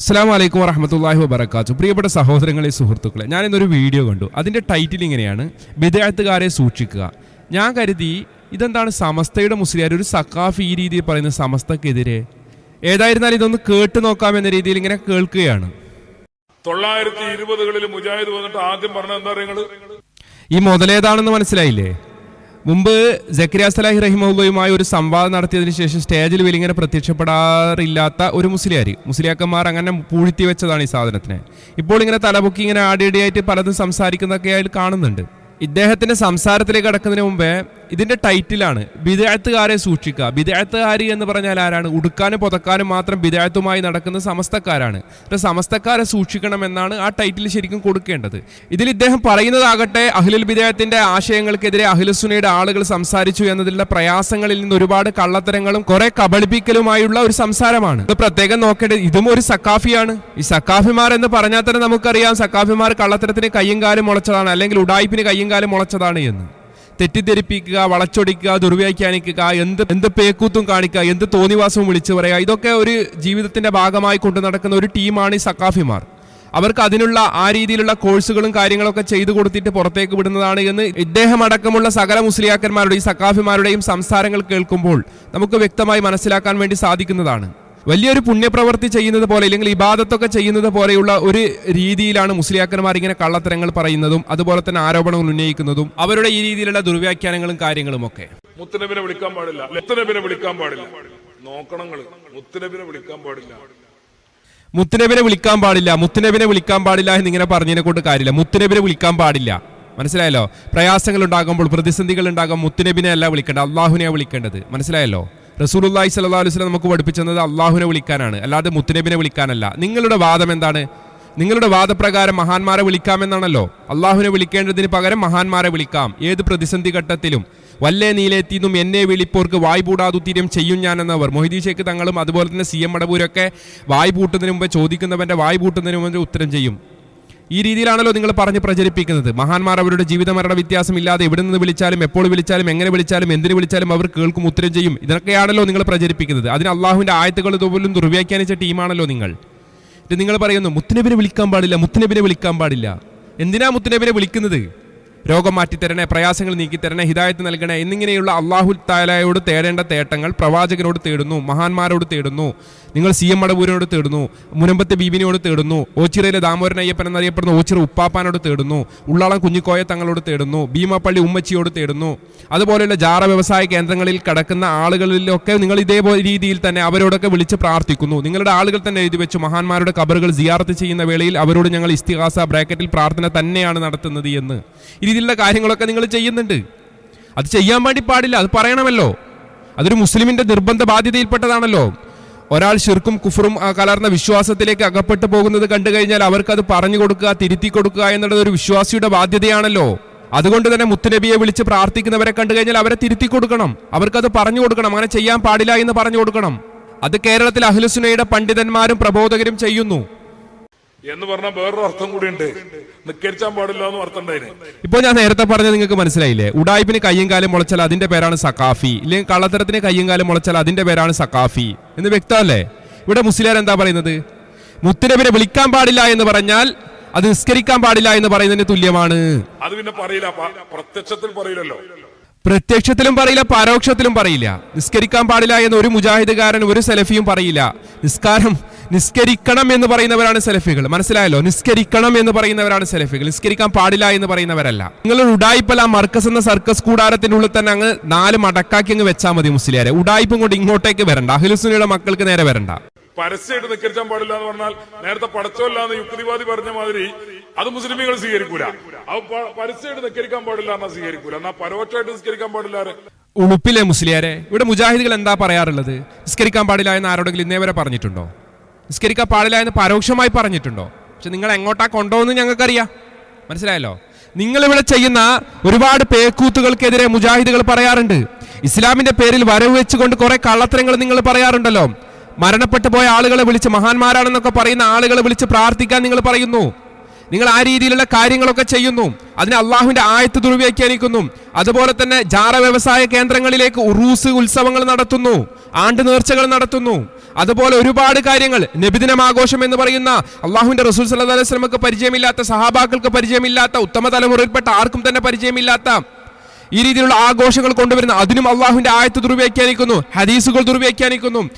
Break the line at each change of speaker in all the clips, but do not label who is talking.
അസ്സാം വലൈക്കും വറഹമത്തല്ലാഹി വബർക്കാത്തു പ്രിയപ്പെട്ട സഹോദരങ്ങളെ സുഹൃത്തുക്കളെ ഞാൻ ഇന്നൊരു വീഡിയോ കണ്ടു. അതിന്റെ ടൈറ്റിൽ ഇങ്ങനെയാണ് വിദേഹത്തുകാരെ സൂക്ഷിക്കുക. ഞാൻ കരുതി ഇതെന്താണ് സമസ്തയുടെ മുസ്ലിയാർ ഒരു സക്കാഫ് ഈ രീതിയിൽ പറയുന്ന സമസ്തക്കെതിരെ. ഏതായിരുന്നാലും ഇതൊന്ന് കേട്ട് നോക്കാമെന്ന രീതിയിൽ ഇങ്ങനെ കേൾക്കുകയാണ്.
തൊള്ളായിരത്തി ഇരുപതുകളിൽ മുജാഹിദ് വന്നിട്ട് ആദ്യം പറഞ്ഞ എന്താ പറയുക
ഈ മുതലേതാണെന്ന് മനസ്സിലായില്ലേ? മുമ്പ് ജക്കരിയ സലാഹി റഹിമുള്ളയുമായി ഒരു സംവാദം നടത്തിയതിനു ശേഷം സ്റ്റേജിൽ വലിങ്ങനെ പ്രത്യക്ഷപ്പെടാറില്ലാത്ത ഒരു മുസ്ലിയാരി. മുസ്ലിയാക്കന്മാർ അങ്ങനെ പൂഴ്ത്തി വെച്ചതാണ് ഈ സാധനത്തിനെ. ഇപ്പോൾ ഇങ്ങനെ തലപൊക്കി ഇങ്ങനെ ആടിയടിയായിട്ട് പലതും സംസാരിക്കുന്നതൊക്കെ അതിൽ കാണുന്നുണ്ട്. ഇദ്ദേഹത്തിന്റെ സംസാരത്തിലേക്ക് കടക്കുന്നതിന് മുമ്പേ ഇതിന്റെ ടൈറ്റിലാണ്. വിദേഴത്തുകാരെ സൂക്ഷിക്കുക. വിദേഴത്തുകാരി എന്ന് പറഞ്ഞാൽ ആരാണ്? ഉടുക്കാനും പുതക്കാനും മാത്രം വിദേഴത്തുമായി നടക്കുന്ന സമസ്തക്കാരാണ്. സമസ്തക്കാരെ സൂക്ഷിക്കണം എന്നാണ് ആ ടൈറ്റിൽ ശരിക്കും കൊടുക്കേണ്ടത്. ഇതിൽ ഇദ്ദേഹം പറയുന്നതാകട്ടെ അഖിലുൽ വിദേഹത്തിന്റെ ആശയങ്ങൾക്കെതിരെ അഖിലുസുനയുടെ ആളുകൾ സംസാരിച്ചു എന്നതിലുള്ള പ്രയാസങ്ങളിൽ നിന്ന് ഒരുപാട് കള്ളത്തരങ്ങളും കുറെ കബളിപ്പിക്കലുമായുള്ള ഒരു സംസാരമാണ്. ഇത് പ്രത്യേകം നോക്കേണ്ടത് ഇതും ഒരു സക്കാഫിയാണ് ഈ സക്കാഫിമാർ എന്ന് പറഞ്ഞാൽ തന്നെ നമുക്കറിയാം സക്കാഫിമാർ കള്ളത്തരത്തിന് കയ്യും കാലും മുളച്ചതാണ് അല്ലെങ്കിൽ ഉടായ്പിന് കയ്യും കാലും മുളച്ചതാണ് എന്ന്. തെറ്റിദ്ധരിപ്പിക്കുക വളച്ചൊടിക്കുക ദുർവ്യാഖ്യാനിക്കുക എന്ത് എന്ത് പേക്കൂത്തും കാണിക്കുക എന്ത് തോന്നിവാസവും വിളിച്ചു പറയുക ഇതൊക്കെ ഒരു ജീവിതത്തിന്റെ ഭാഗമായി കൊണ്ടു നടക്കുന്ന ഒരു ടീമാണ് ഈ സക്കാഫിമാർ അവർക്ക് അതിനുള്ള ആ രീതിയിലുള്ള കോഴ്സുകളും കാര്യങ്ങളൊക്കെ ചെയ്തു കൊടുത്തിട്ട് പുറത്തേക്ക് വിടുന്നതാണ് എന്ന് ഇദ്ദേഹം അടക്കമുള്ള സകല മുസ്ലിയാക്കന്മാരുടെയും സക്കാഫിമാരുടെയും സംസാരങ്ങൾ കേൾക്കുമ്പോൾ നമുക്ക് വ്യക്തമായി മനസ്സിലാക്കാൻ വേണ്ടി സാധിക്കുന്നതാണ്. വലിയൊരു പുണ്യപ്രവൃത്തി ചെയ്യുന്നത് പോലെ അല്ലെങ്കിൽ ഇബാദത്തൊക്കെ ചെയ്യുന്നത് പോലെയുള്ള ഒരു രീതിയിലാണ് മുസ്ലിയാക്കന്മാർ ഇങ്ങനെ കള്ളത്തരങ്ങൾ പറയുന്നതും അതുപോലെ തന്നെ ആരോപണങ്ങൾ ഉന്നയിക്കുന്നതും അവരുടെ ഈ രീതിയിലുള്ള ദുർവ്യാഖ്യാനങ്ങളും കാര്യങ്ങളും ഒക്കെ.
മുത്തനബിനെ വിളിക്കാൻ പാടില്ല. മുത്തനബിനെ വിളിക്കാൻ പാടില്ല. നോക്കണങ്ങൾ മുത്തനബിനെ വിളിക്കാൻ പാടില്ല.
മുത്തനബിനെ വിളിക്കാൻ പാടില്ല. മുത്തനബിനെ വിളിക്കാൻ പാടില്ല എന്നിങ്ങനെ പറഞ്ഞതിനെ കൊണ്ട് കാര്യമില്ല. മുത്തനബിനെ വിളിക്കാൻ പാടില്ല. മനസ്സിലായല്ലോ? പ്രയാസങ്ങൾ ഉണ്ടാകുമ്പോൾ പ്രതിസന്ധികൾ ഉണ്ടാകുമ്പോൾ മുത്തനബിനെ അല്ല വിളിക്കേണ്ടത്. അള്ളാഹുനെയാണ് വിളിക്കേണ്ടത്. മനസ്സിലായല്ലോ? റസൂലുള്ളാഹി സ്വല്ലല്ലാഹു അലൈഹി വസല്ലം നമുക്ക് പഠിപ്പിച്ചത് അള്ളാഹുവിനെ വിളിക്കാനാണ്. അല്ലാതെ മുത്തുനബിനെ വിളിക്കാനല്ല. നിങ്ങളുടെ വാദം എന്താണ്? നിങ്ങളുടെ വാദപ്രകാരം മഹാന്മാരെ വിളിക്കാമെന്നാണല്ലോ. അള്ളാഹുവിനെ വിളിക്കേണ്ടതിന് പകരം മഹാന്മാരെ വിളിക്കാം. ഏത് പ്രതിസന്ധി ഘട്ടത്തിലും വല്ലേ നീലെത്തിന്നും എന്നെ വിളിപ്പോർക്ക് വായ് പൂടാതുത്തീരം ചെയ്യും ഞാൻ എന്നവർ മൊഹിദി ഷേഖ് തങ്ങളും അതുപോലെ തന്നെ സി എം മടവൂരൊക്കെ വായ് പൂട്ടുന്നതിന് മുമ്പ് ചോദിക്കുന്നവന്റെ വായ് പൂട്ടുന്നതിന് മുമ്പ് ഉത്തരം ചെയ്യും. ഈ രീതിയിലാണല്ലോ നിങ്ങൾ പറഞ്ഞ് പ്രചരിപ്പിക്കുന്നത്. മഹാന്മാർ അവരുടെ ജീവിത മരണ വ്യത്യാസം ഇല്ലാതെ എവിടെ നിന്ന് വിളിച്ചാലും എപ്പോൾ വിളിച്ചാലും എങ്ങനെ വിളിച്ചാലും എന്തിനു വിളിച്ചാലും അവർ കേൾക്കും ഉത്തരം ചെയ്യും. ഇതൊക്കെയാണല്ലോ നിങ്ങൾ പ്രചരിപ്പിക്കുന്നത്. അതിന് അള്ളാഹുവിന്റെ ആയത്തുകൾ ഇതുപോലും ദുർവ്യാഖ്യാനിച്ച ടീമാണല്ലോ നിങ്ങൾ. ഇത് നിങ്ങൾ പറയുന്നു മുത്തനബിനെ വിളിക്കാൻ പാടില്ല മുത്തനബിനെ വിളിക്കാൻ പാടില്ല. എന്തിനാ മുത്തനബിനെ വിളിക്കുന്നത്? രോഗം മാറ്റിത്തരണേ പ്രയാസങ്ങൾ നീക്കിത്തരണേ ഹിദായത്ത് നൽകണേ എന്നിങ്ങനെയുള്ള അള്ളാഹു താലായോട് തേടേണ്ട തേട്ടങ്ങൾ പ്രവാചകനോട് തേടുന്നു മഹാന്മാരോട് തേടുന്നു. നിങ്ങൾ സി എം മടവൂരിനോട് തേടുന്നു മുനമ്പത്തെ ബീബിനോട് തേടുന്നു ഓച്ചിറയിലെ ദാമോരൻ അയ്യപ്പൻ എന്നറിയപ്പെടുന്ന ഓച്ചിറ ഉപ്പാപ്പാനോട് തേടുന്നു ഉള്ളാളം കുഞ്ഞിക്കോയ തങ്ങളോട് തേടുന്നു ഭീമാപ്പള്ളി ഉമ്മച്ചിയോട് തേടുന്നു. അതുപോലെയുള്ള ജാറ വ്യവസായ കേന്ദ്രങ്ങളിൽ കിടക്കുന്ന ആളുകളിലൊക്കെ നിങ്ങൾ ഇതേപോലെ രീതിയിൽ തന്നെ അവരോടൊക്കെ വിളിച്ച് പ്രാർത്ഥിക്കുന്നു. നിങ്ങളുടെ ആളുകൾ തന്നെ എഴുതി വെച്ചു മഹാന്മാരുടെ കബറുകൾ സിയാർത്ത് ചെയ്യുന്ന വേളയിൽ അവരോട് ഞങ്ങൾ ഇസ്തിഹാസ ബ്രാക്കറ്റിൽ പ്രാർത്ഥന തന്നെയാണ് നടത്തുന്നത് എന്ന്. രീതിയിലുള്ള കാര്യങ്ങളൊക്കെ നിങ്ങൾ ചെയ്യുന്നുണ്ട്. അത് ചെയ്യാൻ വേണ്ടി പാടില്ല അത് പറയണമല്ലോ. അതൊരു മുസ്ലിമിന്റെ നിർബന്ധ ബാധ്യതയിൽപ്പെട്ടതാണല്ലോ ഒരാൾ ശിർക്കും കുഫറും കലർന്ന വിശ്വാസത്തിലേക്ക് അകപ്പെട്ടു പോകുന്നത് കണ്ടു കഴിഞ്ഞാൽ അവർക്ക് അത് പറഞ്ഞു കൊടുക്കുക തിരുത്തി കൊടുക്കുക എന്നുള്ളത് ഒരു വിശ്വാസിയുടെ ബാധ്യതയാണല്ലോ. അതുകൊണ്ട് തന്നെ മുത്തുനബിയെ വിളിച്ച് പ്രാർത്ഥിക്കുന്നവരെ കണ്ടു കഴിഞ്ഞാൽ അവരെ തിരുത്തി കൊടുക്കണം. അവർക്കത് പറഞ്ഞു കൊടുക്കണം അങ്ങനെ ചെയ്യാൻ പാടില്ല എന്ന് പറഞ്ഞു കൊടുക്കണം. അത് കേരളത്തിൽ അഹ്ലുസുനയുടെ പണ്ഡിതന്മാരും പ്രബോധകരും ചെയ്യുന്നു.
എന്ന് പറഞ്ഞാൽ വേറൊരു അർത്ഥം കൂടി ഉണ്ട് നിക്കരിച്ചാൻ പാടില്ല എന്ന് അർത്ഥം
ഇപ്പോൾ ഞാൻ നേരത്തെ പറഞ്ഞത് നിങ്ങൾക്ക് മനസ്സിലായില്ലേ? ഉടായ്പിന് കയ്യും കാലം മുളച്ചാൽ അതിന്റെ പേരാണ് സക്കാഫി ഇല്ലെങ്കിൽ കള്ളത്തരത്തിന് കയ്യും കാലം മുളച്ചാൽ അതിന്റെ പേരാണ് സക്കാഫി എന്ന് വ്യക്തമല്ലേ? ഇവിടെ മുസ്ലിയാർ എന്താ പറയുന്നത്? മുത്തുനബിനെ വിളിക്കാൻ പാടില്ല എന്ന് പറഞ്ഞാൽ അത് നിസ്കരിക്കാൻ പാടില്ല എന്ന് പറയുന്നതിന് തുല്യമാണ്.
അത് പിന്നെ പറയില്ല. പ്രത്യക്ഷത്തിൽ പറയില്ലല്ലോ.
പ്രത്യക്ഷത്തിലും പറയില്ല പരോക്ഷത്തിലും പറയില്ല. നിസ്കരിക്കാൻ പാടില്ല എന്ന് ഒരു മുജാഹിദുകാരൻ ഒരു സെലഫിയും പറയില്ല. നിസ്കാരം നിസ്കരിക്കണം എന്ന് പറയുന്നവരാണ് സെലഫികൾ. മനസ്സിലായല്ലോ? നിസ്കരിക്കണം എന്ന് പറയുന്നവരാണ് സെലഫികൾ. നിസ്കരിക്കാൻ പാടില്ല എന്ന് പറയുന്നവരല്ല. നിങ്ങൾ ഉടായ്പല്ല മർക്കസ് എന്ന സർക്കസ് കൂടാരത്തിനുള്ളിൽ ഉള്ളിൽ തന്നെ അങ്ങ് നാല് മടക്കാക്കി അങ്ങ് വെച്ചാൽ മതി മുസ്ലിയാരെ. ഉടായ്പും കൊണ്ട് ഇങ്ങോട്ടേക്ക് വരണ്ട. അഖിലുസുനിയുടെ മക്കൾക്ക് നേരെ വരണ്ട.
പരസ്യമായിട്ട് നിസ്കരിച്ചാൻ പാടില്ല എന്ന് പറഞ്ഞാൽ നേരത്തെ പടച്ചോല്ല എന്ന് യുക്തിവാദി പറഞ്ഞ മാതിരി അത് മുസ്ലിമീങ്ങൾ സ്വീകരിക്കൂല. അത് പരസ്യമായിട്ട് നിക്കരിക്കാൻ പാടില്ല എന്നാ സ്വീകരിക്കൂല. എന്നാ പരോക്ഷമായിട്ട് നിസ്കരിക്കാൻ പാടില്ല?
ഉളുപ്പിലെ മുസ്ലിയാരെ. ഇവിടെ മുജാഹിദികൾ എന്താ പറയാറുള്ളത്? നിസ്കരിക്കാൻ പാടില്ല എന്ന് ആരോടെങ്കിലും ഇന്നേ വരെ പറഞ്ഞിട്ടുണ്ടോ? നിസ്കരിക്കാൻ പാടില്ല എന്ന് പരോക്ഷമായി പറഞ്ഞിട്ടുണ്ടോ? പക്ഷെ നിങ്ങൾ എങ്ങോട്ടാ കൊണ്ടുപോകുന്നത് ഞങ്ങൾക്കറിയാം. മനസ്സിലായല്ലോ? നിങ്ങൾ ഇവിടെ ചെയ്യുന്ന ഒരുപാട് പേക്കൂത്തുകൾക്കെതിരെ മുജാഹിദുകൾ പറയാറുണ്ട്. ഇസ്ലാമിന്റെ പേരിൽ വരവ് വെച്ചുകൊണ്ട് കുറെ കള്ളത്തരങ്ങൾ നിങ്ങൾ പറയാറുണ്ടല്ലോ. മരണപ്പെട്ടു പോയ ആളുകളെ വിളിച്ച് മഹാന്മാരാണെന്നൊക്കെ പറയുന്ന ആളുകളെ വിളിച്ച് പ്രാർത്ഥിക്കാൻ നിങ്ങൾ പറയുന്നു. നിങ്ങൾ ആ രീതിയിലുള്ള കാര്യങ്ങളൊക്കെ ചെയ്യുന്നു. അതിന് അള്ളാഹുവിന്റെ ആയത്ത് ദുർവ്യാഖ്യാനിക്കുന്നു. അതുപോലെ തന്നെ ജാറ വ്യവസായ കേന്ദ്രങ്ങളിലേക്ക് ഉറൂസ് ഉത്സവങ്ങൾ നടത്തുന്നു. ആണ്ട് നേർച്ചകൾ നടത്തുന്നു. അതുപോലെ ഒരുപാട് കാര്യങ്ങൾ. നബിദിനം ആഘോഷം എന്ന് പറയുന്ന അള്ളാഹുവിന്റെ റസൂൽ സല്ലല്ലാഹു അലൈഹി പരിചയമില്ലാത്ത സഹാബാക്കൾക്ക് പരിചയമില്ലാത്ത ഉത്തമ തലമുറയിൽപ്പെട്ട ആർക്കും തന്നെ പരിചയമില്ലാത്ത ഈ രീതിയിലുള്ള ആഘോഷങ്ങൾ കൊണ്ടുവരുന്ന അതിനും അള്ളാഹുവിന്റെ ആയത്ത് ദുർവ്യാഖ്യാനിക്കുന്നു ഹദീസുകൾ ദുർവ്യാഖ്യാനിക്കുന്നു.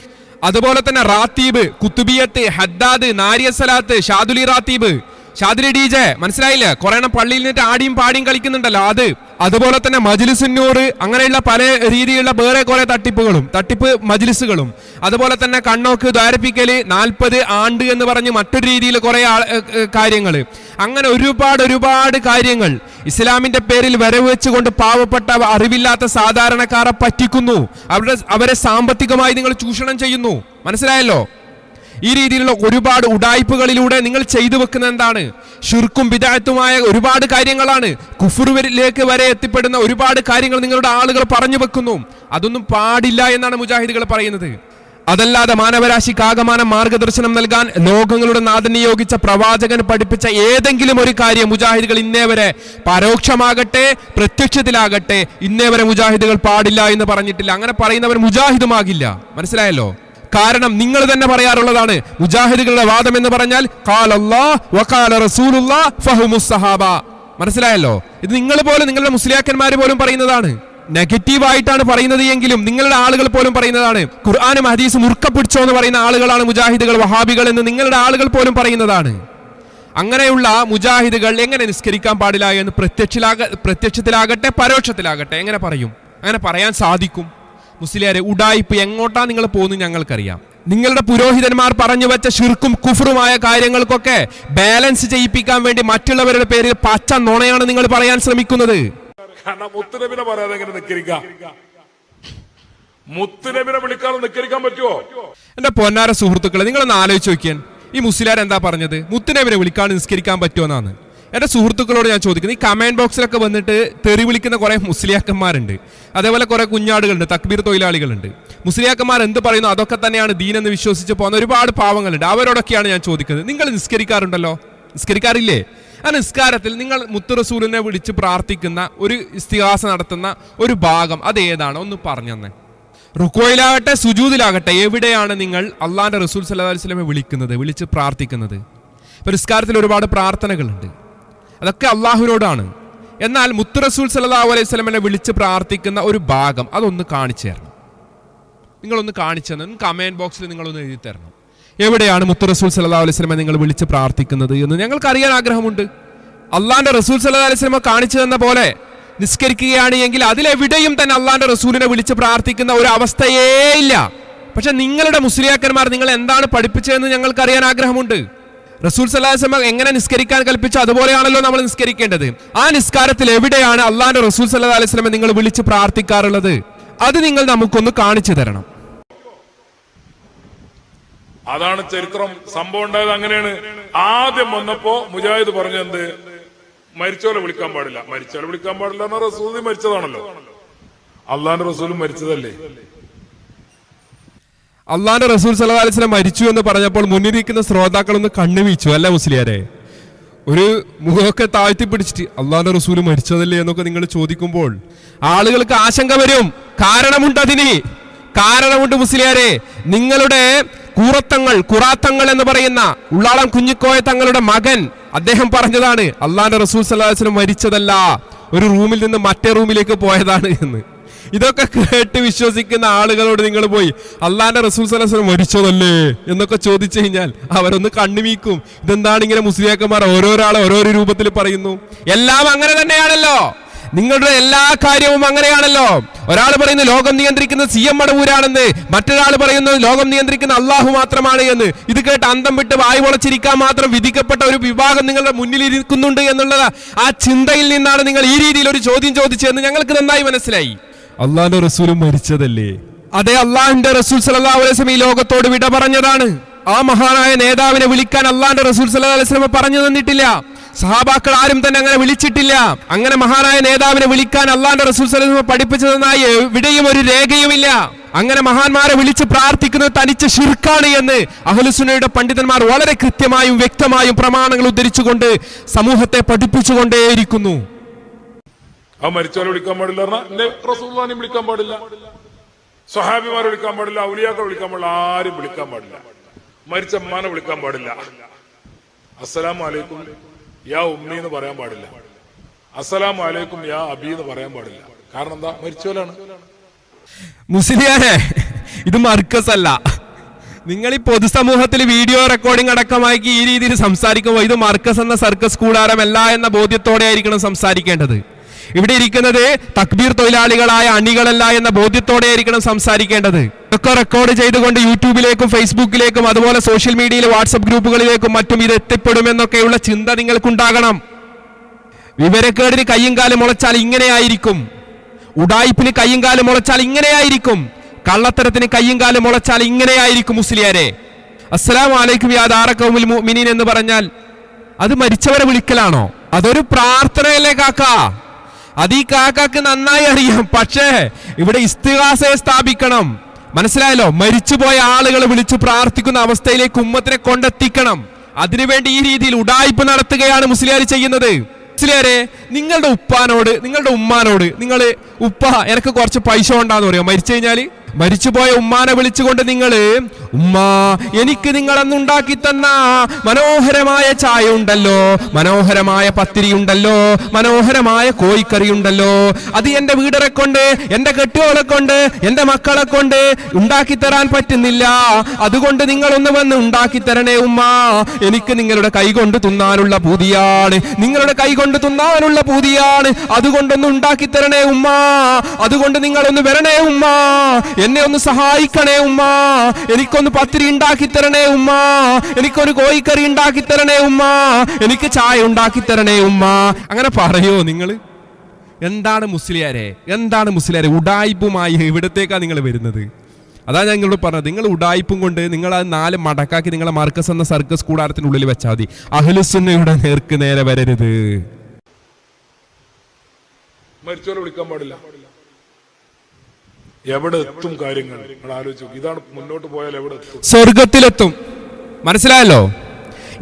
അതുപോലെ തന്നെ റാത്തീബ് കുത്തുബിയത്ത് ഹദ്ദാദ് നാരിയസലാത്ത് ഷാദുലി റാത്തീബ്. ഷാദുലി ഡി ജെ മനസ്സിലായില്ലേ? കുറെ എണ്ണം പള്ളിയിൽ നിന്നിട്ട് ആടിയും പാടിയും കളിക്കുന്നുണ്ടല്ലോ. അത് അതുപോലെ തന്നെ മജ്ലിസുന്നൂർ അങ്ങനെയുള്ള പല രീതിയിലുള്ള വേറെ കുറെ തട്ടിപ്പുകളും തട്ടിപ്പ് മജ്ലിസുകളും. അതുപോലെ തന്നെ കണ്ണോക്ക് ദ്വാരപ്പിക്കൽ നാൽപ്പത് ആണ്ട് എന്ന് പറഞ്ഞ് മറ്റൊരു രീതിയിൽ കുറെ കാര്യങ്ങൾ അങ്ങനെ ഒരുപാട് ഒരുപാട് കാര്യങ്ങൾ ഇസ്ലാമിന്റെ പേരിൽ വരവ് വെച്ചുകൊണ്ട് പാവപ്പെട്ട അറിവില്ലാത്ത സാധാരണക്കാരെ പറ്റിക്കുന്നു. അവരുടെ അവരെ സാമ്പത്തികമായി നിങ്ങൾ ചൂഷണം ചെയ്യുന്നു. മനസ്സിലായല്ലോ? ഈ രീതിയിലുള്ള ഒരുപാട് ഉടായ്പകളിലൂടെ നിങ്ങൾ ചെയ്തു വെക്കുന്ന എന്താണ്? ഷിർക്കും വിദായത്തുമായ ഒരുപാട് കാര്യങ്ങളാണ്. കുഫുറിലേക്ക് വരെ എത്തിപ്പെടുന്ന ഒരുപാട് കാര്യങ്ങൾ നിങ്ങളുടെ ആളുകൾ പറഞ്ഞു വെക്കുന്നു. അതൊന്നും പാടില്ല എന്നാണ് മുജാഹിദുകൾ പറയുന്നത്. അതല്ലാതെ മാനവരാശിക്ക് ആകമാനം മാർഗദർശനം നൽകാൻ ലോകങ്ങളുടെ നാഥൻ നിയോഗിച്ച പ്രവാചകൻ പഠിപ്പിച്ച ഏതെങ്കിലും ഒരു കാര്യം മുജാഹിദുകൾ ഇന്നേ വരെ പരോക്ഷമാകട്ടെ പ്രത്യക്ഷത്തിലാകട്ടെ ഇന്നേ വരെ മുജാഹിദുകൾ പാടില്ല എന്ന് പറഞ്ഞിട്ടില്ല. അങ്ങനെ പറയുന്നവർ മുജാഹിദുമാകില്ല. മനസ്സിലായല്ലോ? കാരണം നിങ്ങൾ തന്നെ പറയാറുള്ളതാണ്. മുജാഹിദുകളുടെ വാദം എന്ന് പറഞ്ഞാൽ മനസ്സിലായല്ലോ? ഇത് നിങ്ങൾ പോലും നിങ്ങളുടെ മുസ്ലിയാക്കന്മാർ പോലും പറയുന്നതാണ്. നെഗറ്റീവ് ആയിട്ടാണ് പറയുന്നത് എങ്കിലും നിങ്ങളുടെ ആളുകൾ പോലും പറയുന്നതാണ്. ഖുർആാനും ഹദീസും മുറുക്ക പിടിച്ചോ എന്ന് പറയുന്ന ആളുകളാണ് മുജാഹിദുകൾ വഹാബികൾ എന്ന് നിങ്ങളുടെ ആളുകൾ പോലും പറയുന്നതാണ്. അങ്ങനെയുള്ള മുജാഹിദുകൾ എങ്ങനെ നിസ്കരിക്കാൻ പാടില്ല എന്ന് പ്രത്യക്ഷത്തിലാക പ്രത്യക്ഷത്തിലാകട്ടെ പരോക്ഷത്തിലാകട്ടെ എങ്ങനെ പറയും? അങ്ങനെ പറയാൻ സാധിക്കും. മുസ്ലിയാരെ ഉടായിപ്പ് എങ്ങോട്ടാ നിങ്ങൾ പോകുന്നത് ഞങ്ങൾക്കറിയാം. നിങ്ങളുടെ പുരോഹിതന്മാർ പറഞ്ഞു വെച്ച ഷിർക്കും കുഫറുമായ കാര്യങ്ങൾക്കൊക്കെ ബാലൻസ് ചെയ്യിപ്പിക്കാൻ വേണ്ടി മറ്റുള്ളവരുടെ പേരിൽ പച്ച നുണയാണ് നിങ്ങൾ പറയാൻ ശ്രമിക്കുന്നത്.
മുത്തുനബിനെ പറയാതെ എങ്ങനെ നിക്കരിക്കാം? മുത്തുനബിനെ വിളിക്കാതെ നിക്കരിക്കാൻ പറ്റുമോ
എന്റെ പൊന്നാര സുഹൃത്തുക്കളെ നിങ്ങളൊന്ന് ആലോചിച്ച് നോക്കിയാൻ ഈ മുസ്ലിയാർ എന്താ പറഞ്ഞത്? മുത്തുനബിനെ വിളിക്കാൻ നിസ്കരിക്കാൻ പറ്റുമെന്നാണ് എന്റെ സുഹൃത്തുക്കളോട് ഞാൻ ചോദിക്കുന്നത് ഈ കമന്റ് ബോക്സിലൊക്കെ വന്നിട്ട് തെറി വിളിക്കുന്ന കുറേ മുസ്ലിയാക്കന്മാരുണ്ട്. അതേപോലെ കുറേ കുഞ്ഞാടുകളുണ്ട് തക്ബീർ തൊഴിലാളികളുണ്ട്. മുസ്ലിയാക്കന്മാർ എന്ത് പറയുന്നു അതൊക്കെ തന്നെയാണ് ദീൻ എന്ന് വിശ്വസിച്ച് പോകുന്ന ഒരുപാട് പാവങ്ങളുണ്ട്. അവരോടൊക്കെയാണ് ഞാൻ ചോദിക്കുന്നത് നിങ്ങൾ നിസ്കരിക്കാറുണ്ടല്ലോ? നിസ്കരിക്കാറില്ലേ? ആ നിസ്കാരത്തിൽ നിങ്ങൾ മുത്തുറസൂലിനെ വിളിച്ച് പ്രാർത്ഥിക്കുന്ന ഒരു ഇസ്തിഹാസ നടത്തുന്ന ഒരു ഭാഗം അത് ഏതാണ് ഒന്ന് പറഞ്ഞു തന്നെ റുക്കോയിലാകട്ടെ സുജൂതിലാകട്ടെ എവിടെയാണ് നിങ്ങൾ അള്ളാഹാന്റെ റസൂൽ സല്ലാ വസ്ലമെ വിളിക്കുന്നത് വിളിച്ച് പ്രാർത്ഥിക്കുന്നത്? ഇപ്പൊ നിസ്കാരത്തിൽ ഒരുപാട് പ്രാർത്ഥനകളുണ്ട്. അതൊക്കെ അള്ളാഹുവിനോടാണ്. എന്നാൽ മുത്തുറസൂൽ റസൂൽ സല്ലാഹു അലൈഹി സ്വലമിനെ വിളിച്ച് പ്രാർത്ഥിക്കുന്ന ഒരു ഭാഗം അതൊന്ന് കാണിച്ചു തരണം. നിങ്ങളൊന്ന് കാണിച്ചു തന്നെ കമന്റ് ബോക്സിൽ നിങ്ങളൊന്ന് എഴുതി തരണം. എവിടെയാണ് മുത്തു റസൂൽ സല്ലാ അലൈഹി സ്വലമെ നിങ്ങൾ വിളിച്ച് പ്രാർത്ഥിക്കുന്നത് എന്ന് ഞങ്ങൾക്ക് അറിയാൻ ആഗ്രഹമുണ്ട്. അള്ളാന്റെ റസൂൽ സല്ലാ അലൈഹി സ്വലമ കാണിച്ചു തന്ന പോലെ നിസ്കരിക്കുകയാണ് എങ്കിൽ അതിലെവിടെയും തന്നെ അള്ളാന്റെ റസൂലിനെ വിളിച്ച് പ്രാർത്ഥിക്കുന്ന ഒരു അവസ്ഥയേ ഇല്ല. പക്ഷെ നിങ്ങളുടെ മുസ്ലിയാക്കന്മാർ നിങ്ങൾ എന്താണ് പഠിപ്പിച്ചതെന്ന് ഞങ്ങൾക്ക് അറിയാൻ ആഗ്രഹമുണ്ട്. റസൂൽ സല്ലാസ്മ എങ്ങനെ നിസ്കരിക്കാൻ കൽപ്പിച്ചു അതുപോലെയാണല്ലോ നമ്മൾ നിസ്കരിക്കേണ്ടത്. ആ നിസ്കാരത്തിൽ എവിടെയാണ് അള്ളാന്റെ റസൂൽ സല്ലാ അലൈഹി സ്വലമെ നിങ്ങൾ വിളിച്ച് പ്രാർത്ഥിക്കാറുള്ളത്? അത് നിങ്ങൾ നമുക്കൊന്ന് കാണിച്ചു തരണം.
അതാണ് ചരിത്രം. സംഭവം ഉണ്ടായത് അങ്ങനെയാണ്. ആദ്യം വന്നപ്പോ മുജാഹിദ് പറഞ്ഞെന്ത്? മരിച്ചോലെ വിളിക്കാൻ പാടില്ല. മരിച്ചോലെ വിളിക്കാൻ പാടില്ല എന്ന റസൂൽ മരിച്ചതാണല്ലോ. അള്ളാന്റെ റസൂലും മരിച്ചതല്ലേ?
അള്ളാന്റെ റസൂൽ സല്ലാ മരിച്ചു എന്ന് പറഞ്ഞപ്പോൾ മുന്നിരിക്കുന്ന ശ്രോതാക്കളൊന്ന് കണ്ണുവീച്ചു അല്ല മുസ്ലിയാരെ? ഒരു മുഖമൊക്കെ താഴ്ത്തി പിടിച്ചിട്ട് അള്ളാന്റെ റസൂൽ മരിച്ചതല്ലേ എന്നൊക്കെ നിങ്ങൾ ചോദിക്കുമ്പോൾ ആളുകൾക്ക് ആശങ്ക വരും. കാരണമുണ്ട് അതിന്. കാരണമുണ്ട് മുസ്ലിയാരെ. നിങ്ങളുടെ കൂറത്തങ്ങൾ കുറാത്തങ്ങൾ എന്ന് പറയുന്ന ഉള്ളാളം കുഞ്ഞിക്കോയ തങ്ങളുടെ മകൻ അദ്ദേഹം പറഞ്ഞതാണ് അള്ളാന്റെ റസൂൽ സല്ലാഹു വസ്ലം മരിച്ചതല്ല. ഒരു റൂമിൽ നിന്ന് മറ്റേ റൂമിലേക്ക് പോയതാണ് എന്ന്. ഇതൊക്കെ കേട്ട് വിശ്വസിക്കുന്ന ആളുകളോട് നിങ്ങൾ പോയി അള്ളാന്റെ റസൂൽ സലഹുസ്ലം മരിച്ചതല്ലേ? എന്നൊക്കെ ചോദിച്ചു കഴിഞ്ഞാൽ അവരൊന്ന് കണ്ണുമീക്കും ഇതെന്താണ് ഇങ്ങനെ മുസ്ലിയാക്കന്മാർ ഓരോരാളെ ഓരോരോ രൂപത്തിൽ പറയുന്നു? എല്ലാം അങ്ങനെ തന്നെയാണല്ലോ. നിങ്ങളുടെ എല്ലാ കാര്യവും അങ്ങനെയാണല്ലോ. ഒരാൾ പറയുന്നു ലോകം നിയന്ത്രിക്കുന്ന സി എം മടവൂരാണെന്ന് മറ്റൊരാൾ പറയുന്നത് ലോകം നിയന്ത്രിക്കുന്ന അള്ളാഹു മാത്രമാണ് എന്ന്. ഇത് കേട്ട് അന്തം വിട്ട് വായു വളച്ചിരിക്കാൻ മാത്രം വിധിക്കപ്പെട്ട ഒരു വിഭാഗം നിങ്ങളുടെ മുന്നിൽ ഇരിക്കുന്നുണ്ട് എന്നുള്ളത് ആ ചിന്തയിൽ നിന്നാണ് നിങ്ങൾ ഈ രീതിയിൽ ഒരു ചോദ്യം ചോദിച്ചതെന്ന് ഞങ്ങൾക്ക് നന്നായി മനസ്സിലായി. അള്ളാന്റെ റസൂലും മരിച്ചതല്ലേ? അതെ അള്ളാഹിന്റെ റസൂൽ വസല്ലം ഈ ലോകത്തോട് വിട പറഞ്ഞതാണ്. ആ മഹാനായ നേതാവിനെ വിളിക്കാൻ അള്ളാന്റെ റസൂൽ വസല്ലം പറഞ്ഞു തന്നിട്ടില്ല. സഹാബാക്കൾ ആരും തന്നെ അങ്ങനെ വിളിച്ചിട്ടില്ല. അങ്ങനെ മഹാനായ നേതാവിനെ വിളിക്കാൻ അള്ളാന്റെ റസൂൽ വസല്ലം പഠിപ്പിച്ചതെന്നായി എവിടെയും ഒരു രേഖയുമില്ല. അങ്ങനെ മഹാന്മാരെ വിളിച്ച് പ്രാർത്ഥിക്കുന്നത് തനിച്ച് ഷിർക്കാണ് എന്ന് അഹലുസുനയുടെ പണ്ഡിതന്മാർ വളരെ കൃത്യമായും വ്യക്തമായും പ്രമാണങ്ങൾ ഉദ്ധരിച്ചുകൊണ്ട് സമൂഹത്തെ പഠിപ്പിച്ചുകൊണ്ടേയിരിക്കുന്നു.
ആ മരിച്ചവരെ വിളിക്കാൻ പാടില്ല പറഞ്ഞാൽ എന്റെ വിളിക്കാൻ പാടില്ല. സ്വഹാബിമാരെ വിളിക്കാൻ പാടില്ല ഔലിയാക്കളെ വിളിക്കാൻ പാടില്ല ആരും വിളിക്കാൻ പാടില്ല. മരിച്ച അമ്മാനെ വിളിക്കാൻ പാടില്ല. അസ്സലാം വലൈക്കും യാ ഉമ്മി എന്ന് പറയാൻ പാടില്ല. അസ്സലാം വലൈക്കും യാ അബി എന്ന് പറയാൻ പാടില്ല. കാരണം എന്താ? മരിച്ചോലാണ്
മുസ്ലിയാണ് ഇത് മർക്കസ് അല്ല നിങ്ങൾ ഈ പൊതുസമൂഹത്തിൽ വീഡിയോ റെക്കോർഡിംഗ് അടക്കമാക്കി ഈ രീതിയിൽ സംസാരിക്കുമ്പോൾ ഇത് മർക്കസ് എന്ന സർക്കസ് കൂടാരമല്ല എന്ന ബോധ്യത്തോടെ ആയിരിക്കണം സംസാരിക്കേണ്ടത്. ഇവിടെ ഇരിക്കുന്നത് തക്ബീർ തൊഴിലാളികളായ അണികളല്ല എന്ന ബോധ്യത്തോടെ ആയിരിക്കണം സംസാരിക്കേണ്ടത്. ഇതൊക്കെ റെക്കോർഡ് ചെയ്തുകൊണ്ട് യൂട്യൂബിലേക്കും ഫേസ്ബുക്കിലേക്കും അതുപോലെ സോഷ്യൽ മീഡിയയിലെ വാട്സപ്പ് ഗ്രൂപ്പുകളിലേക്കും മറ്റും ഇത് എത്തിപ്പെടുമെന്നൊക്കെയുള്ള ചിന്ത നിങ്ങൾക്കുണ്ടാകണം. വിവരക്കേടിന് കയ്യും കാലം മുളച്ചാൽ ഇങ്ങനെയായിരിക്കും. ഉടായിപ്പിന് കയ്യും കാലം മുളച്ചാൽ ഇങ്ങനെയായിരിക്കും. കള്ളത്തരത്തിന് കയ്യും കാലം മുളച്ചാൽ ഇങ്ങനെയായിരിക്കും മുസ്ലിയാരെ. അസ്സലാം അലൈക്കും യാദാറക്കൗമുൽ മുഅ്മിനീൻ എന്ന് പറഞ്ഞാൽ അത് മരിച്ചവരെ വിളിക്കലാണോ? അതൊരു പ്രാർത്ഥനയല്ലേ കാക്ക. അത് ഈ കാക്കാക്ക് നന്നായി അറിയാം. പക്ഷേ ഇവിടെ ഇസ്തിഹാസയെ സ്ഥാപിക്കണം. മനസ്സിലായല്ലോ? മരിച്ചുപോയ ആളുകളെ വിളിച്ച് പ്രാർത്ഥിക്കുന്ന അവസ്ഥയിലേക്ക് ഉമ്മത്തിനെ കൊണ്ടെത്തിക്കണം. അതിനുവേണ്ടി ഈ രീതിയിൽ ഉടായ്പ നടത്തുകയാണ് മുസ്ലിയാർ ചെയ്യുന്നത്. മുസ്ലിയാരെ നിങ്ങളുടെ ഉപ്പാനോട് നിങ്ങളുടെ ഉമ്മാനോട് നിങ്ങൾ ഉപ്പ എനിക്ക് കുറച്ച് പൈസ ഉണ്ടാന്ന് പറയാം? മരിച്ചു കഴിഞ്ഞാൽ? മരിച്ചുപോയ ഉമ്മാനെ വിളിച്ചുകൊണ്ട് നിങ്ങൾ ഉമ്മ എനിക്ക് നിങ്ങൾ അന്നുണ്ടാക്കി തന്ന മനോഹരമായ ചായ ഉണ്ടല്ലോ മനോഹരമായ പത്തിരി ഉണ്ടല്ലോ മനോഹരമായ കോഴിക്കറി ഉണ്ടല്ലോ അത് എന്റെ വീടറെ കൊണ്ട് എന്റെ കെട്ടുകളെ കൊണ്ട് എന്റെ മക്കളെ കൊണ്ട് ഉണ്ടാക്കി തരാൻ പറ്റുന്നില്ല. അതുകൊണ്ട് നിങ്ങൾ ഒന്ന് വന്ന് ഉണ്ടാക്കി തരണേ ഉമ്മ. എനിക്ക് നിങ്ങളുടെ കൈകൊണ്ട് തിന്നാനുള്ള പൂതിയാണ്. നിങ്ങളുടെ കൈകൊണ്ട് തിന്നാനുള്ള പൂതിയാണ്. അതുകൊണ്ടൊന്ന് ഉണ്ടാക്കി തരണേ ഉമ്മ. അതുകൊണ്ട് നിങ്ങൾ ഒന്ന് വരണേ ഉമ്മ. എന്നെ ഒന്ന് സഹായിക്കണേ ഉമ്മ. എനിക്കൊന്ന് പത്തിരി ഉണ്ടാക്കി തരണേ ഉമ്മ. എനിക്കൊരു കോഴിക്കറി ഉണ്ടാക്കി തരണേ ഉമ്മ. എനിക്ക് ചായ ഉണ്ടാക്കി തരണേ ഉമ്മ. അങ്ങനെ പറയോ നിങ്ങൾ എന്താണ് മുസ്ലിയാരെ? എന്താണ് മുസ്ലിയാരെ? ഉടായ്പുമായി ഇവിടത്തേക്കാണ് നിങ്ങൾ വരുന്നത്? അതാണ് ഞാൻ നിങ്ങളോട് പറഞ്ഞത്. നിങ്ങൾ ഉടായ്പും കൊണ്ട് നിങ്ങൾ അത് നാല് മടക്കാക്കി നിങ്ങളെ മർക്കസ് എന്ന സർക്കസ് കൂടാരത്തിനുള്ളിൽ വെച്ചാൽ മതി. അഹ്ലുസുന്നയുടെ നേർക്ക് നേരെ വരരുത്.
മരിച്ചോനെ വിളിക്കാൻ പാടില്ല. എവിടെ എത്തും കാര്യങ്ങൾ ഇതാണ് മുന്നോട്ട് പോയാൽ എവിടെ എത്തും
സ്വർഗത്തിലെത്തും. മനസ്സിലായല്ലോ?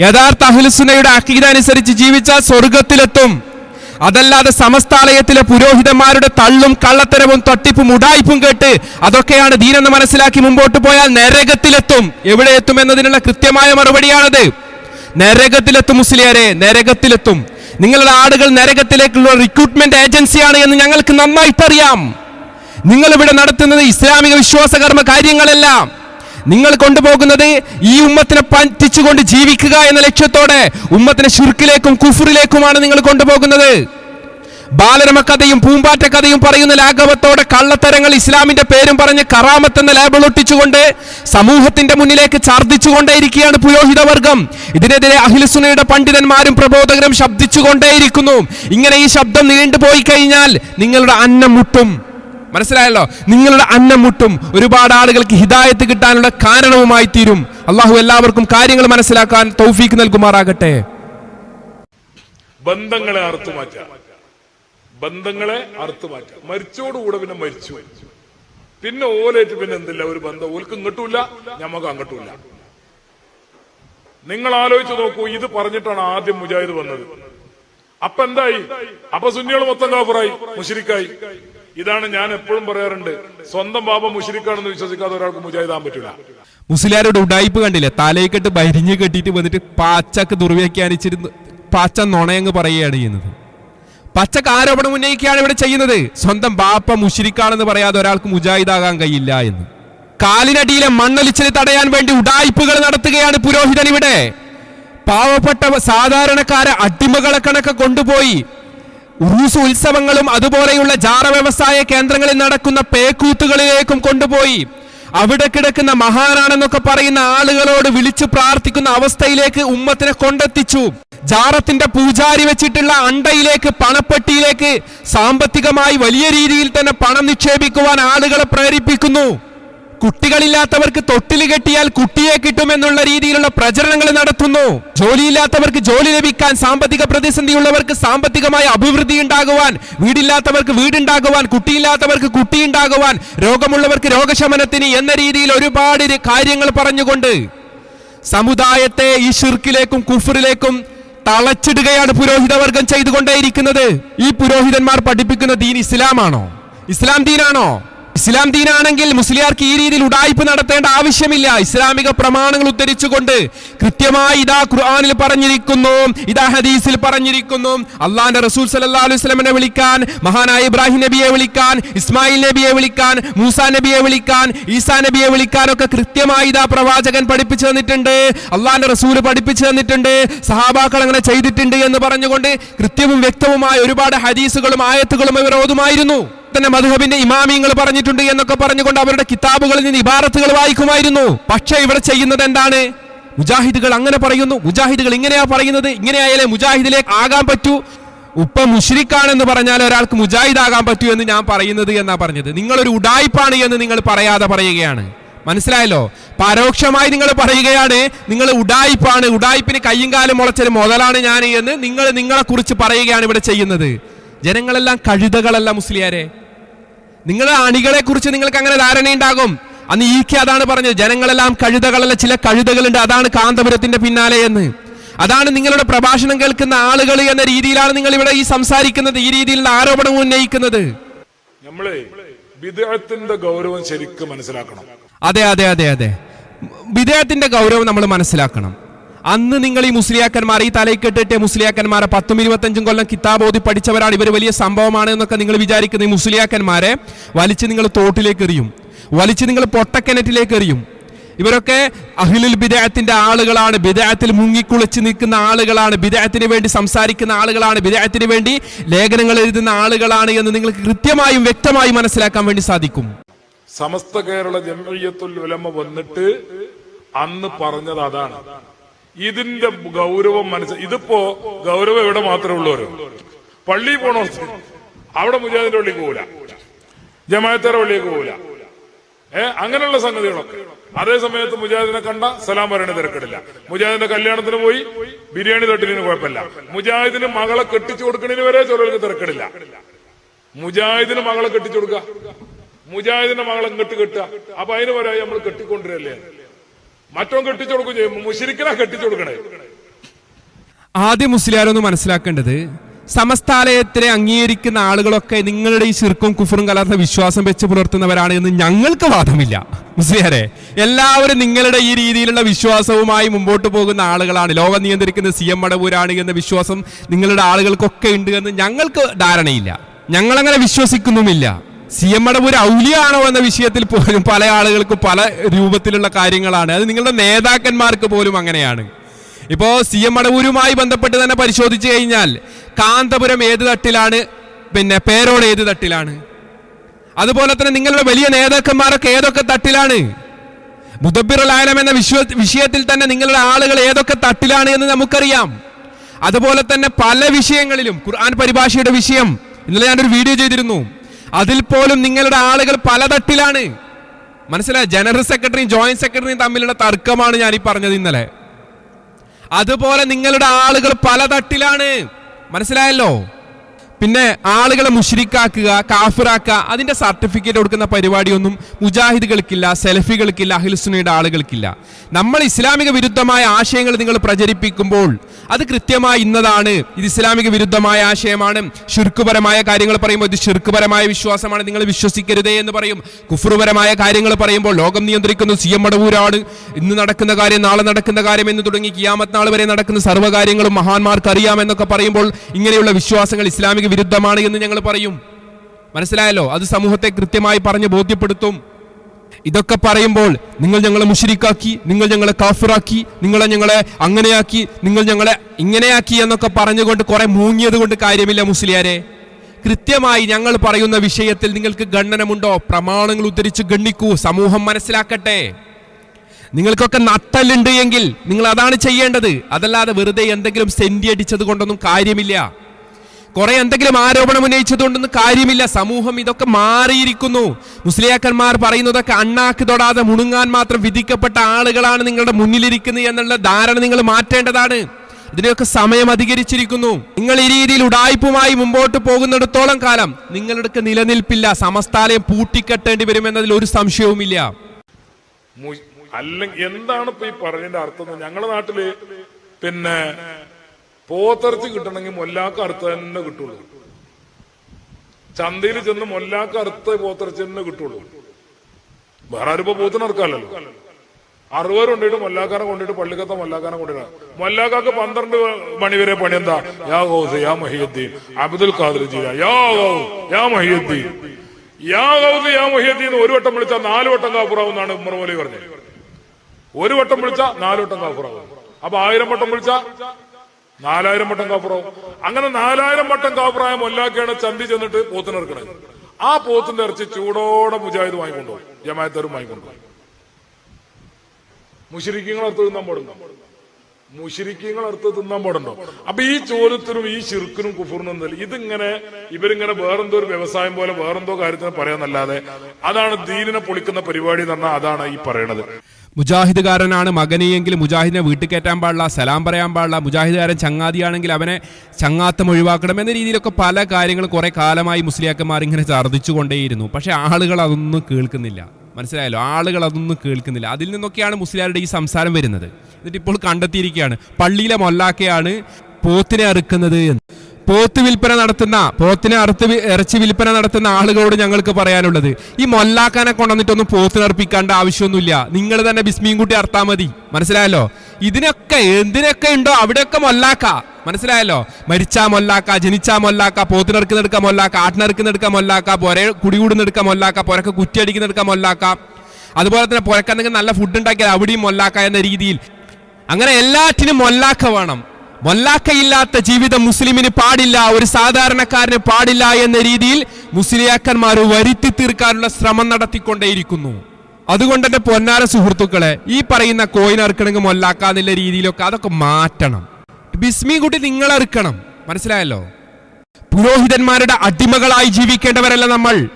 യഥാർത്ഥ അഹ്ലുസുന്നയുടെ അക്കീത അനുസരിച്ച് ജീവിച്ചാൽ സ്വർഗത്തിലെത്തും. അതല്ലാതെ സമസ്താലയത്തിലെ പുരോഹിതന്മാരുടെ തള്ളും കള്ളത്തരവും തട്ടിപ്പും ഉടായ്പും കേട്ട് അതൊക്കെയാണ് ദീനെന്ന് മനസ്സിലാക്കി മുമ്പോട്ട് പോയാൽ നരകത്തിലെത്തും. എവിടെ എത്തും എന്നതിനുള്ള കൃത്യമായ മറുപടിയാണത്. നരകത്തിലെത്തും മുസ്ലിയാരെ നരകത്തിലെത്തും. നിങ്ങളുടെ ആളുകൾ നരകത്തിലേക്കുള്ള റിക്രൂട്ട്മെന്റ് ഏജൻസിയാണ് എന്ന് ഞങ്ങൾക്ക് നന്നായിട്ടറിയാം. നിങ്ങൾ ഇവിടെ നടത്തുന്നത് ഇസ്ലാമിക വിശ്വാസകർമ്മ കാര്യങ്ങളെല്ലാം. നിങ്ങൾ കൊണ്ടുപോകുന്നത് ഈ ഉമ്മത്തിനെ പറ്റിച്ചുകൊണ്ട് ജീവിക്കുക എന്ന ലക്ഷ്യത്തോടെ ഉമ്മത്തിനെ ശുർക്കിലേക്കും കുഫറിലേക്കുമാണ് നിങ്ങൾ കൊണ്ടുപോകുന്നത്. ബാലരമ കഥയും പൂമ്പാറ്റ കഥയും പറയുന്ന ലാഘവത്തോടെ കള്ളത്തരങ്ങൾ ഇസ്ലാമിന്റെ പേരും പറഞ്ഞ് കറാമത്ത് എന്ന ലേബിൾ ഒട്ടിച്ചുകൊണ്ട് സമൂഹത്തിന്റെ മുന്നിലേക്ക് ഛർദ്ദിച്ചുകൊണ്ടേയിരിക്കുകയാണ് പുരോഹിതവർഗം. ഇതിനെതിരെ അഖിലസുനയുടെ പണ്ഡിതന്മാരും പ്രബോധകരും ശബ്ദിച്ചുകൊണ്ടേയിരിക്കുന്നു. ഇങ്ങനെ ഈ ശബ്ദം നീണ്ടുപോയി കഴിഞ്ഞാൽ നിങ്ങളുടെ അന്നം മുട്ടും. മനസ്സിലായല്ലോ? നിങ്ങളുടെ അന്നം മുട്ടും ഒരുപാട് ആളുകൾക്ക് ഹിദായത്ത് കിട്ടാനുള്ള കാരണവുമായി തീരും. അള്ളാഹു എല്ലാവർക്കും കാര്യങ്ങൾ മനസ്സിലാക്കാൻ തൗഫീക്ക് നൽകുമാറാകട്ടെ.
ബന്ധങ്ങളെ ബന്ധങ്ങളെ മരിച്ചോടുകൂടെ പിന്നെ മരിച്ചു. പിന്നെ ഓലേറ്റ് പിന്നെ എന്തില്ല? ഒരു ബന്ധം. ഓൽക്ക് ഇങ്ങോട്ടുമില്ല ഞമ്മക്ക് അങ്ങോട്ടുമില്ല. നിങ്ങൾ ആലോചിച്ചു നോക്കൂ ഇത് പറഞ്ഞിട്ടാണ് ആദ്യം മുജാഹിദ് വന്നത്. അപ്പൊ എന്തായി അപ്പൊ സുന്നികൾ മൊത്തം കാഫറായി മുഷിരിക്കായി ഇതാണ് ഞാൻ എപ്പോഴും പറയാറുണ്ട്. സ്വന്തം ബാബ മുഷിരിക്കാണെന്ന് വിശ്വസിക്കാതെ ഒരാൾക്ക് മുജാഹിദാൻ പറ്റില്ല
മുസ്ലിയാരുടെ ഉടായ്പ് കണ്ടില്ലേ? തലയിക്കെട്ട് ബരിഞ്ഞ് കെട്ടിയിട്ട് വന്നിട്ട് പാച്ചക്ക് ദുർവ്യാഖ്യാനിച്ചിരുന്ന് പാച്ച നുണയങ്ങ് പറയുകയാണ് ചെയ്യുന്നത്. പച്ചക്ക് ആരോപണം ഉന്നയിക്കുകയാണ് ഇവിടെ ചെയ്യുന്നത്. സ്വന്തം ബാപ്പ മുഷിരിക്കാണെന്ന് പറയാതെ ഒരാൾക്ക് മുജാഹിദാകാൻ കഴിയില്ല എന്ന്. കാലിനടിയിലെ മണ്ണൊലിച്ചിന് തടയാൻ വേണ്ടി ഉടായ്പകൾ നടത്തുകയാണ് പുരോഹിതൻ ഇവിടെ. പാവപ്പെട്ട സാധാരണക്കാരെ അടിമകളെ കണക്ക് കൊണ്ടുപോയി ഉറൂസ് ഉത്സവങ്ങളും അതുപോലെയുള്ള ജാറ വ്യവസായ കേന്ദ്രങ്ങളിൽ നടക്കുന്ന പേക്കൂത്തുകളിലേക്കും കൊണ്ടുപോയി. അവിടെ കിടക്കുന്ന മഹാനാണെന്നൊക്കെ പറയുന്ന ആളുകളോട് വിളിച്ചു പ്രാർത്ഥിക്കുന്ന അവസ്ഥയിലേക്ക് ഉമ്മത്തിനെ കൊണ്ടെത്തിച്ചു. ജാറത്തിന്റെ പൂജാരി വെച്ചിട്ടുള്ള അണ്ടയിലേക്ക് പണപ്പെട്ടിയിലേക്ക് സാമ്പത്തികമായി വലിയ രീതിയിൽ തന്നെ പണം നിക്ഷേപിക്കുവാൻ ആളുകളെ പ്രേരിപ്പിക്കുന്നു. കുട്ടികളില്ലാത്തവർക്ക് തൊട്ടിൽ കെട്ടിയാൽ കുട്ടിയെ കിട്ടുമെന്നുള്ള രീതിയിലുള്ള പ്രചരണങ്ങൾ നടത്തുന്നു. ജോലിയില്ലാത്തവർക്ക് ജോലി ലഭിക്കാൻ സാമ്പത്തിക പ്രതിസന്ധിയുള്ളവർക്ക് സാമ്പത്തികമായ അഭിവൃദ്ധി ഉണ്ടാകുവാൻ വീടില്ലാത്തവർക്ക് വീടുണ്ടാകുവാൻ കുട്ടിയില്ലാത്തവർക്ക് കുട്ടി ഉണ്ടാകുവാൻ രോഗമുള്ളവർക്ക് രോഗശമനത്തിന് എന്ന രീതിയിൽ ഒരുപാട് കാര്യങ്ങൾ പറഞ്ഞുകൊണ്ട് സമുദായത്തെ ഈ ഷിർക്കിലേക്കും കുഫറിലേക്കും തളച്ചിടുകയാണ് പുരോഹിതവർഗം ചെയ്തുകൊണ്ടേയിരിക്കുന്നത്. ഈ പുരോഹിതന്മാർ പഠിപ്പിക്കുന്ന ദീൻ ഇസ്ലാമാണോ? ഇസ്ലാം ദീനാണോ? ഇസ്ലാം ദീനാണെങ്കിൽ മുസ്ലിയാർക്ക് ഈ രീതിയിൽ ഉടായ്പ നടത്തേണ്ട ആവശ്യമില്ല. ഇസ്ലാമിക പ്രമാണങ്ങൾ ഉദ്ധരിച്ചുകൊണ്ട് കൃത്യമായി ഇതാ ഖുർആാനിൽ പറഞ്ഞിരിക്കുന്നു ഇതാ ഹദീസിൽ പറഞ്ഞിരിക്കുന്നു. അള്ളാന്റെ റസൂൽ സല്ലല്ലാഹു അലൈഹി വസല്ലമനെ വിളിക്കാൻ മഹാനായ ഇബ്രാഹിം നബിയെ വിളിക്കാൻ ഇസ്മായിൽ നബിയെ വിളിക്കാൻ മൂസാ നബിയെ വിളിക്കാൻ ഈസാ നബിയെ വിളിക്കാനൊക്കെ കൃത്യമായി ഇതാ പ്രവാചകൻ പഠിപ്പിച്ചു തന്നിട്ടുണ്ട് അള്ളാന്റെ റസൂൽ പഠിപ്പിച്ചു തന്നിട്ടുണ്ട് സഹാബാക്കൾ അങ്ങനെ ചെയ്തിട്ടുണ്ട് എന്ന് പറഞ്ഞുകൊണ്ട് കൃത്യവും വ്യക്തവുമായ ഒരുപാട് ഹദീസുകളും ആയത്തുകളും ഇവർ തന്നെ മധുഹബിന്റെ ഇമാമിങ്ങൾ പറഞ്ഞിട്ടുണ്ട് എന്നൊക്കെ പറഞ്ഞുകൊണ്ട് അവരുടെ കിതാബുകളിൽ നിന്ന് ഇബാറത്തുകൾ വായിക്കുമായിരുന്നു. പക്ഷേ ഇവിടെ ചെയ്യുന്നത് എന്താണ്? മുജാഹിദുകൾ അങ്ങനെ പറയുന്നു. മുജാഹിദുകൾ ഇങ്ങനെയാ പറയുന്നത്. ഇങ്ങനെയായാലേ മുജാഹിദിലേക്ക് ആകാൻ പറ്റൂ. ഉപ്പ മുഷ്രിഖാണെന്ന് പറഞ്ഞാൽ ഒരാൾക്ക് മുജാഹിദ് ആകാൻ പറ്റൂ എന്ന് ഞാൻ പറയുന്നത് എന്നാ പറഞ്ഞത്. നിങ്ങളൊരു ഉടായ്പാണ് എന്ന് നിങ്ങൾ പറയാതെ പറയുകയാണ്. മനസ്സിലായല്ലോ? പരോക്ഷമായി നിങ്ങൾ പറയുകയാണ്. നിങ്ങൾ ഉടായിപ്പാണ്. ഉടായിപ്പിന് കയ്യും കാലം മുളച്ചൊരു മുതലാണ് ഞാൻ എന്ന് നിങ്ങൾ നിങ്ങളെ കുറിച്ച് പറയുകയാണ് ഇവിടെ ചെയ്യുന്നത്. ജനങ്ങളെല്ലാം കഴുതകളല്ല മുസ്ലിയാരെ. നിങ്ങളെ അണികളെ കുറിച്ച് നിങ്ങൾക്ക് അങ്ങനെ ധാരണയുണ്ടാകും. അന്ന് ഈ കെ അതാണ് പറഞ്ഞത് ജനങ്ങളെല്ലാം കഴുതകളല്ല ചില കഴുതകളുണ്ട് അതാണ് കാന്തപുരത്തിന്റെ പിന്നാലെ എന്ന്. അതാണ് നിങ്ങളുടെ പ്രഭാഷണം കേൾക്കുന്ന ആളുകൾ എന്ന രീതിയിലാണ് നിങ്ങൾ ഇവിടെ ഈ സംസാരിക്കുന്നത് ഈ രീതിയിലുള്ള ആരോപണം ഉന്നയിക്കുന്നത്.
നമ്മളെ വിദേഹത്തിന്റെ ഗൗരവം ശരിക്കും മനസ്സിലാക്കണം.
അതെ അതെ അതെ അതെ. വിദേഹത്തിന്റെ ഗൗരവം നമ്മൾ മനസ്സിലാക്കണം. അന്ന് നിങ്ങൾ ഈ മുസ്ലിയാക്കന്മാർ ഈ തലയിൽ കെട്ടിട്ട് മുസ്ലിയാക്കന്മാരെ പത്തും ഇരുപത്തഞ്ചും കൊല്ലം കിതാബ് ഓതി പഠിച്ചവരാണ്. ഇവർ വലിയ സംഭവമാണ് എന്നൊക്കെ നിങ്ങൾ വിചാരിക്കുന്ന ഈ മുസ്ലിയാക്കന്മാരെ വലിച്ച് നിങ്ങൾ തോട്ടിലേക്ക് എറിയും. വലിച്ച് നിങ്ങൾ പൊട്ടക്കിണറ്റിലേക്ക് എറിയും. ഇവരൊക്കെ അഹിലുൽ ബിദാത്തിന്റെ ആളുകളാണ്. ബിദായത്തിൽ മുങ്ങിക്കുളിച്ച് നിൽക്കുന്ന ആളുകളാണ്. ബിദായത്തിന് വേണ്ടി സംസാരിക്കുന്ന ആളുകളാണ്. ബിദായത്തിന് വേണ്ടി ലേഖനങ്ങൾ എഴുതുന്ന ആളുകളാണ് എന്ന് നിങ്ങൾക്ക് കൃത്യമായും വ്യക്തമായും മനസ്സിലാക്കാൻ വേണ്ടി സാധിക്കും.
സമസ്ത കേരള ജനീയത്തുൽ ഉലമ വന്നിട്ട് അന്ന് പറഞ്ഞത് അതാണ്. ഇതിന്റെ ഗൗരവം മനസ്സിൽ ഇതിപ്പോ ഗൗരവം ഇവിടെ മാത്രമേ ഉള്ളൂ പള്ളി പോണോ അവിടെ മുജാഹിദിന്റെ പള്ളിക്ക് പോകൂല ജമാഅത്തേറെ പള്ളിക്ക് പോകൂല ഏ അങ്ങനെയുള്ള സംഗതികളൊക്കെ. അതേ സമയത്ത് മുജാഹിദിനെ കണ്ട സലാം പറയണ തിരക്കിടില്ല. മുജാഹിദിന്റെ കല്യാണത്തിന് പോയി ബിരിയാണി തട്ടിലിന് കുഴപ്പമില്ല. മുജാഹിദിന് മകളെ കെട്ടിച്ചു കൊടുക്കണതിന് വരെ ചിലർക്ക് തിരക്കിടില്ല. മുജാഹിദിന് മകളെ കെട്ടിച്ചു കൊടുക്കുക മുജാഹിദിന്റെ മകളെ ഇങ്ങോട്ട് കെട്ടുക. അപ്പൊ അതിന് വരെ നമ്മൾ കെട്ടിക്കൊണ്ടിരല്ലേ മറ്റോ കെട്ടിച്ചു കൊടുക്കും ചെയ്യും. മുഷിരിക്കനാ കെട്ടിച്ചു കൊടുക്കണേ.
ആദ്യം മുസ്ലിയാരൊന്ന് മനസ്സിലാക്കേണ്ടത് സമസ്താലയത്തിലെ അംഗീകരിക്കുന്ന ആളുകളൊക്കെ നിങ്ങളുടെ ഈ ശിർക്കും കുഫറും കലർന്ന വിശ്വാസം വെച്ച് പുലർത്തുന്നവരാണ് എന്ന് ഞങ്ങൾക്ക് വാദമില്ല. മുസ്ലിയാരെ എല്ലാവരും നിങ്ങളുടെ ഈ രീതിയിലുള്ള വിശ്വാസവുമായി മുമ്പോട്ട് പോകുന്ന ആളുകളാണ്. ലോകം നിയന്ത്രിക്കുന്ന സി എം മടവൂരാണ് എന്ന വിശ്വാസം നിങ്ങളുടെ ആളുകൾക്കൊക്കെ ഉണ്ട് എന്ന് ഞങ്ങൾക്ക് ധാരണയില്ല. ഞങ്ങളങ്ങനെ വിശ്വസിക്കുന്നുമില്ല. സി എം മടവൂർ ഔലിയാണോ എന്ന വിഷയത്തിൽ പോലും പല ആളുകൾക്ക് പല രൂപത്തിലുള്ള കാര്യങ്ങളാണ്. അത് നിങ്ങളുടെ നേതാക്കന്മാർക്ക് പോലും അങ്ങനെയാണ്. ഇപ്പോ സി എം മടവൂരുമായി ബന്ധപ്പെട്ട് തന്നെ പരിശോധിച്ചു കഴിഞ്ഞാൽ കാന്തപുരം ഏത് തട്ടിലാണ്? പിന്നെ പേരോട് ഏത് തട്ടിലാണ്? അതുപോലെ തന്നെ നിങ്ങളുടെ വലിയ നേതാക്കന്മാരൊക്കെ ഏതൊക്കെ തട്ടിലാണ്? മുദബിറുൽ ആലം എന്ന വിശ്വ വിഷയത്തിൽ തന്നെ നിങ്ങളുടെ ആളുകൾ ഏതൊക്കെ തട്ടിലാണ് എന്ന് നമുക്കറിയാം. അതുപോലെ തന്നെ പല വിഷയങ്ങളിലും ഖുർആൻ പരിഭാഷയുടെ വിഷയം ഇന്നലെ ഞാനൊരു വീഡിയോ ചെയ്തിരുന്നു. അതിൽ പോലും നിങ്ങളുടെ ആളുകൾ പല തട്ടിലാണ് മനസ്സിലായി ജനറൽ സെക്രട്ടറിയും ജോയിന്റ് സെക്രട്ടറിയും തമ്മിലുള്ള തർക്കമാണ് ഞാൻ ഈ പറഞ്ഞത് ഇന്നലെ. അതുപോലെ നിങ്ങളുടെ ആളുകൾ പല തട്ടിലാണ് മനസ്സിലായല്ലോ? പിന്നെ ആളുകളെ മുഷ്രിക്കാക്കുക കാഫിറാക്കുക അതിന്റെ സർട്ടിഫിക്കറ്റ് കൊടുക്കുന്ന പരിപാടിയൊന്നും മുജാഹിദുകൾക്കില്ല സെലഫികൾക്കില്ല അഹിൽസുനയുടെ ആളുകൾക്കില്ല. നമ്മൾ ഇസ്ലാമിക വിരുദ്ധമായ ആശയങ്ങൾ നിങ്ങൾ പ്രചരിപ്പിക്കുമ്പോൾ അത് കൃത്യമായി ഇന്നതാണ്. ഇത് ഇസ്ലാമിക വിരുദ്ധമായ ആശയമാണ്. ശുർക്കുപരമായ കാര്യങ്ങൾ പറയുമ്പോൾ ഇത് ശുർക്കുപരമായ വിശ്വാസമാണ്. നിങ്ങൾ വിശ്വസിക്കരുതേ എന്ന് പറയും. കുഫറുപരമായ കാര്യങ്ങൾ പറയുമ്പോൾ ലോകം നിയന്ത്രിക്കുന്നു. സി എം മടവൂരാണ്. ഇന്ന് നടക്കുന്ന കാര്യം നാളെ നടക്കുന്ന കാര്യം എന്ന് തുടങ്ങി കിയാമത്ത് നാൾ വരെ നടക്കുന്ന സർവകാര്യങ്ങളും മഹാന്മാർക്ക് അറിയാമെന്നൊക്കെ പറയുമ്പോൾ ഇങ്ങനെയുള്ള വിശ്വാസങ്ങൾ ഇസ്ലാമിക വിരുദ്ധമാണ് എന്ന് ഞങ്ങൾ പറയും. മനസ്സിലായല്ലോ? അത് സമൂഹത്തെ കൃത്യമായി പറഞ്ഞ് ബോധ്യപ്പെടുത്തും. ഇതൊക്കെ പറയുമ്പോൾ നിങ്ങൾ ഞങ്ങളെ മുഷിരിക്കാക്കി നിങ്ങൾ ഞങ്ങളെ കാഫിറാക്കി നിങ്ങളെ ഞങ്ങളെ അങ്ങനെയാക്കി നിങ്ങൾ ഞങ്ങളെ ഇങ്ങനെയാക്കി എന്നൊക്കെ പറഞ്ഞുകൊണ്ട് കുറെ മൂങ്ങിയത് കൊണ്ട് കാര്യമില്ല മുസ്ലിയാരെ. കൃത്യമായി ഞങ്ങൾ പറയുന്ന വിഷയത്തിൽ നിങ്ങൾക്ക് ഗണ്ണനമുണ്ടോ പ്രമാണങ്ങൾ ഉദ്ധരിച്ച് ഗണ്ണിക്കൂ സമൂഹം മനസ്സിലാക്കട്ടെ. നിങ്ങൾക്കൊക്കെ നട്ടലുണ്ട് എങ്കിൽ നിങ്ങൾ അതാണ് ചെയ്യേണ്ടത്. അതല്ലാതെ വെറുതെ എന്തെങ്കിലും സെന്റി അടിച്ചത് കൊണ്ടൊന്നും കാര്യമില്ല. കുറെ എന്തെങ്കിലും ആരോപണം ഉന്നയിച്ചതുകൊണ്ടൊന്നും കാര്യമില്ല. സമൂഹം ഇതൊക്കെ മാറിയിരിക്കുന്നു. മുസ്ലിയാക്കന്മാർ പറയുന്നതൊക്കെ അണ്ണാക്ക് തൊടാതെ മുണുങ്ങാൻ മാത്രം വിധിക്കപ്പെട്ട ആളുകളാണ് നിങ്ങളുടെ മുന്നിലിരിക്കുന്നത് എന്നുള്ള ധാരണ നിങ്ങൾ മാറ്റേണ്ടതാണ്. ഇതിനൊക്കെ സമയം അധികരിച്ചിരിക്കുന്നു. നിങ്ങൾ ഈ രീതിയിൽ ഉടായ്പുമായി മുമ്പോട്ട് പോകുന്നിടത്തോളം കാലം നിങ്ങളുടെ നിലനിൽപ്പില്ല. സമസ്താലയം പൂട്ടിക്കെട്ടേണ്ടി വരുമെന്നതിൽ ഒരു സംശയവുമില്ല.
അല്ലെങ്കിൽ എന്താണ് ഇപ്പൊ ഈ പറഞ്ഞതിന്റെ അർത്ഥം? ഞങ്ങളുടെ നാട്ടിൽ പിന്നെ പോത്തിറച്ചി കിട്ടണമെങ്കിൽ മൊല്ലാക്ക് അറുത്ത് തന്നെ കിട്ടുള്ളൂ. ചന്തയിൽ ചെന്ന് മൊല്ലാക്ക അറുത്ത പോത്തിറച്ചെന്നെ കിട്ടുള്ളൂ. വേറെ ആരും ഇപ്പൊ പോത്തിന് ഇറക്കാമല്ലോ അറുപത് കൊണ്ടിട്ട് മൊല്ലാക്കാനെ കൊണ്ടിട്ട് പള്ളിക്കത്തെ മൊല്ലാക്കാനെ കൊണ്ടിട്ട് മൊല്ലാക്കാക്ക് പന്ത്രണ്ട് മണി വരെ പണി എന്താ? യാ ഗൗസ് യാ മഹിയുദ്ദീൻ അബ്ദുൽ ഖാദർ ജീല യാ യാ മഹിയുദ്ദീൻ. യാ ഗൗസ് യാ മഹിയുദ്ദീൻ ഒരു വട്ടം വിളിച്ചാൽ നാല് വട്ടം കാപ്പുറാവുന്നാണ് ഉമ്മർ മോലി പറഞ്ഞത്. ഒരു വട്ടം വിളിച്ചാൽ നാല് വട്ടം കാപ്പുറാവും അപ്പൊ ആയിരം വട്ടം വിളിച്ചാ നാലായിരം വട്ടം കാപ്പുറാവും. അങ്ങനെ നാലായിരം വട്ടം കാപ്പുറായ മൊല്ലാക്കയാണ് ചന്തി ചെന്നിട്ട് പോത്തിനിറക്കണത് ആ പോത്തിന്റെ ഇറച്ചി ചൂടോടെ മുജാഹിദ് വാങ്ങിക്കൊണ്ടുപോകും. ജമായത്തരും വാങ്ങിക്കൊണ്ടുപോകും. മുഷിരിക്കങ്ങൾ അടുത്ത് തിന്നാൻ പാടുണ്ടോ? മുഷിരിക്കങ്ങൾ അടുത്ത് തിന്നാൻ പാടുണ്ടോ? അപ്പൊ ഈ ചോദ്യത്തിനും ഈ ശിർക്കിനും കുഫറിനും ഇതിങ്ങനെ ഇവരിങ്ങനെ വേറെന്തോ ഒരു വ്യവസായം പോലെ വേറെന്തോ കാര്യത്തിന് പറയാന്നല്ലാതെ അതാണ് ദീനിനെ പൊളിക്കുന്ന പരിപാടി എന്ന് പറഞ്ഞാൽ അതാണ് ഈ പറയണത്.
മുജാഹിദുകാരനാണ് മകനെയെങ്കിൽ മുജാഹിദിനെ വീട്ടിൽ കയറ്റാൻ പാടില്ല സലാം പറയാൻ പാടില്ല. മുജാഹിദുകാരൻ ചങ്ങാതിയാണെങ്കിൽ അവനെ ചങ്ങാത്തം ഒഴിവാക്കണം എന്ന രീതിയിലൊക്കെ പല കാര്യങ്ങളും കുറേ കാലമായി മുസ്ലിയാക്കന്മാർ ഇങ്ങനെ ഛർദ്ദിച്ചു പക്ഷേ പക്ഷെ ആളുകൾ അതൊന്നും കേൾക്കുന്നില്ല. മനസ്സിലായല്ലോ? ആളുകൾ അതൊന്നും കേൾക്കുന്നില്ല. അതിൽ നിന്നൊക്കെയാണ് മുസ്ലിയാരുടെ ഈ സംസാരം വരുന്നത്. എന്നിട്ട് ഇപ്പോൾ കണ്ടെത്തിയിരിക്കുകയാണ്. പള്ളിയിലെ മൊല്ലാക്കയാണ് പോത്തിനെ അറുക്കുന്നത് എന്ന്. പോത്ത് വിൽപ്പന നടത്തുന്ന പോത്തിനെ അറുത്ത് ഇറച്ചി വിൽപ്പന നടത്തുന്ന ആളുകളോട് ഞങ്ങൾക്ക് പറയാനുള്ളത് ഈ മൊല്ലാക്കാനെ കൊണ്ടുവന്നിട്ടൊന്നും പോത്തിനർപ്പിക്കേണ്ട ആവശ്യമൊന്നുമില്ല. നിങ്ങൾ തന്നെ ബിസ്മിയും കൂട്ടി അർത്താൽ മതി. മനസ്സിലായല്ലോ? ഇതിനൊക്കെ എന്തിനൊക്കെ ഉണ്ടോ അവിടെയൊക്കെ മൊല്ലാക്ക. മനസ്സിലായല്ലോ? മരിച്ചാ മൊല്ലാക്ക ജനിച്ചാ മൊല്ലാക്ക പോത്തിനറുക്കുന്നെടുക്ക മൊല്ലാക്ക ആട്ടിനറുക്കുന്നെടുക്ക മൊല്ലാക്ക പൊര കുടികൂടുന്നെടുക്ക മൊല്ലാക്ക പൊരക്ക് കുറ്റിയടിക്കുന്നെടുക്ക മൊല്ലാക്ക. അതുപോലെ തന്നെ പുരക്കെന്തെങ്കിലും നല്ല ഫുഡ് ഉണ്ടാക്കിയാൽ അവിടെയും മൊല്ലാക്ക എന്ന രീതിയിൽ. അങ്ങനെ എല്ലാറ്റിനും മൊല്ലാക്ക വേണം. മൊല്ലാക്കയില്ലാത്ത ജീവിതം മുസ്ലിമിന് പാടില്ല ഒരു സാധാരണക്കാരന് പാടില്ല എന്ന രീതിയിൽ മുസ്ലിയാക്കന്മാർ വരുത്തി തീർക്കാനുള്ള ശ്രമം നടത്തിക്കൊണ്ടേയിരിക്കുന്നു. അതുകൊണ്ട് തന്നെ പൊന്നാര സുഹൃത്തുക്കളെ ഈ പറയുന്ന കോയിൻ അറുക്കണമെങ്കിൽ മൊല്ലാക്ക എന്നുള്ള രീതിയിലൊക്കെ അതൊക്കെ മാറ്റണം. ബിസ്മി കുട്ടി നിങ്ങൾ അറുക്കണം. മനസ്സിലായല്ലോ? പുരോഹിതന്മാരുടെ അടിമകളായി ജീവിക്കേണ്ടവരല്ല നമ്മൾ.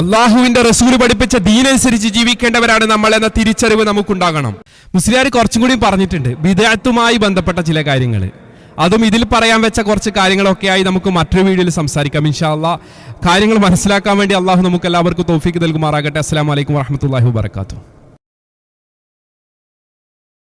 അള്ളാഹുവിന്റെ റസൂൽ പഠിപ്പിച്ച ദീനനുസരിച്ച് ജീവിക്കേണ്ടവരാണ് നമ്മൾ എന്ന തിരിച്ചറിവ് നമുക്കുണ്ടാകണം. മുസ്ലിയാർ കുറച്ചും കൂടി പറഞ്ഞിട്ടുണ്ട് വിദേഹത്തുമായി ബന്ധപ്പെട്ട ചില കാര്യങ്ങൾ അതും ഇതിൽ പറയാൻ വെച്ച കുറച്ച് കാര്യങ്ങളൊക്കെയായി നമുക്ക് മറ്റൊരു വീഡിയോയിൽ സംസാരിക്കാം ഇൻഷാല്ല കാര്യങ്ങൾ മനസ്സിലാക്കാൻ വേണ്ടി അള്ളാഹു നമുക്ക് എല്ലാവർക്കും തോഫിക്ക് നൽകുമാറാകട്ടെ. അസ്സാം വലൈക്കും വാഹമത്തല്ലാഹി വാബർക്കാത്തു